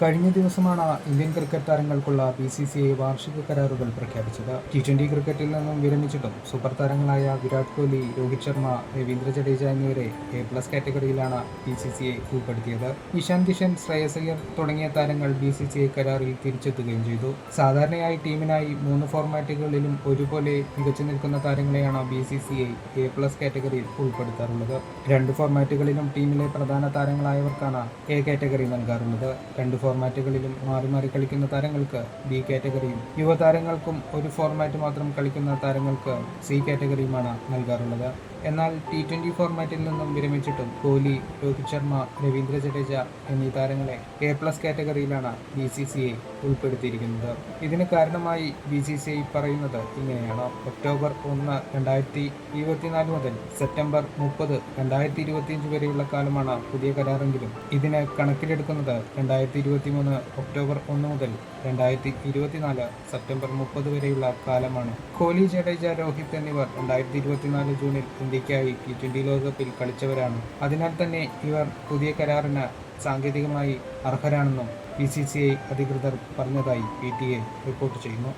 കഴിഞ്ഞ ദിവസമാണ് Indian cricket താരങ്ങൾക്കുള്ള ബി സി സി ഐ വാർഷിക കരാറുകൾ പ്രഖ്യാപിച്ചത്. ടി ട്വന്റി ക്രിക്കറ്റിൽ നിന്നും വിരമിച്ചിട്ടും സൂപ്പർ താരങ്ങളായ വിരാട് കോഹ്ലി രോഹിത് ശർമ്മ രവീന്ദ്ര ജഡേജ എന്നിവരെ എ പ്ലസ് കാറ്റഗറിയിലാണ് ബി സി സി ഐ ഉൾപ്പെടുത്തിയത്. ഇഷാൻ കിഷൻ ശ്രേയസ് അയ്യർ തുടങ്ങിയ താരങ്ങൾ ബി സി സി ഐ കരാറിൽ തിരിച്ചെത്തുകയും ചെയ്തു. സാധാരണയായി ടീമിനായി മൂന്ന് ഫോർമാറ്റുകളിലും ഒരുപോലെ മികച്ചു നിൽക്കുന്ന താരങ്ങളെയാണ് B C C I A plus കാറ്റഗറിയിൽ ഉൾപ്പെടുത്താറുള്ളത്. രണ്ട് ഫോർമാറ്റുകളിലും ടീമിലെ പ്രധാന താരങ്ങളായവർക്കാണ് എ കാറ്റഗറി നൽകാറുള്ളത്. രണ്ട് ഫോർമാറ്റുകളിലും മാറി മാറി കളിക്കുന്ന താരങ്ങൾക്ക് ബി കാറ്റഗറിയും യുവതാരങ്ങൾക്കും ഒരു ഫോർമാറ്റ് മാത്രം കളിക്കുന്ന താരങ്ങൾക്ക് സി കാറ്റഗറിയുമാണ് നൽകാറുള്ളത്. എന്നാൽ ടി ട്വന്റി ഫോർമാറ്റിൽ നിന്നും വിരമിച്ചിട്ടും കോഹ്ലി രോഹിത് ശർമ്മ രവീന്ദ്ര ജഡേജ എന്നീ താരങ്ങളെ എ പ്ലസ് കാറ്റഗറിയിലാണ് ബി സി സി ഐ ഉൾപ്പെടുത്തിയിരിക്കുന്നത്. ഇതിന് കാരണമായി ബി സി സി ഐ പറയുന്നത് ഇങ്ങനെയാണ്. ഒക്ടോബർ ഒന്ന് രണ്ടായിരത്തി ഇരുപത്തിനാല് മുതൽ സെപ്റ്റംബർ മുപ്പത് രണ്ടായിരത്തി ഇരുപത്തിയഞ്ച് വരെയുള്ള കാലമാണ് പുതിയ കരാറെങ്കിലും. ഇതിന് കണക്കിലെടുക്കുന്നത് രണ്ടായിരത്തി ഇരുപത്തി മൂന്ന് ഒക്ടോബർ ഒന്ന് മുതൽ രണ്ടായിരത്തി ഇരുപത്തിനാല് സെപ്റ്റംബർ മുപ്പത് വരെയുള്ള കാലമാണ്. കോഹ്ലി ജഡേജ രോഹിത് എന്നിവർ രണ്ടായിരത്തി ഇരുപത്തിനാല് ജൂണിൽ ഇന്ത്യക്കായി ടി ട്വന്റി ലോകകപ്പിൽ കളിച്ചവരാണ്. അതിനാൽ തന്നെ ഇവർ പുതിയ കരാറിന് സാങ്കേതികമായി അർഹരാണെന്നും ബി സി സി ഐ അധികൃതർ പറഞ്ഞതായി പി ടി എ റിപ്പോർട്ട് ചെയ്യുന്നു.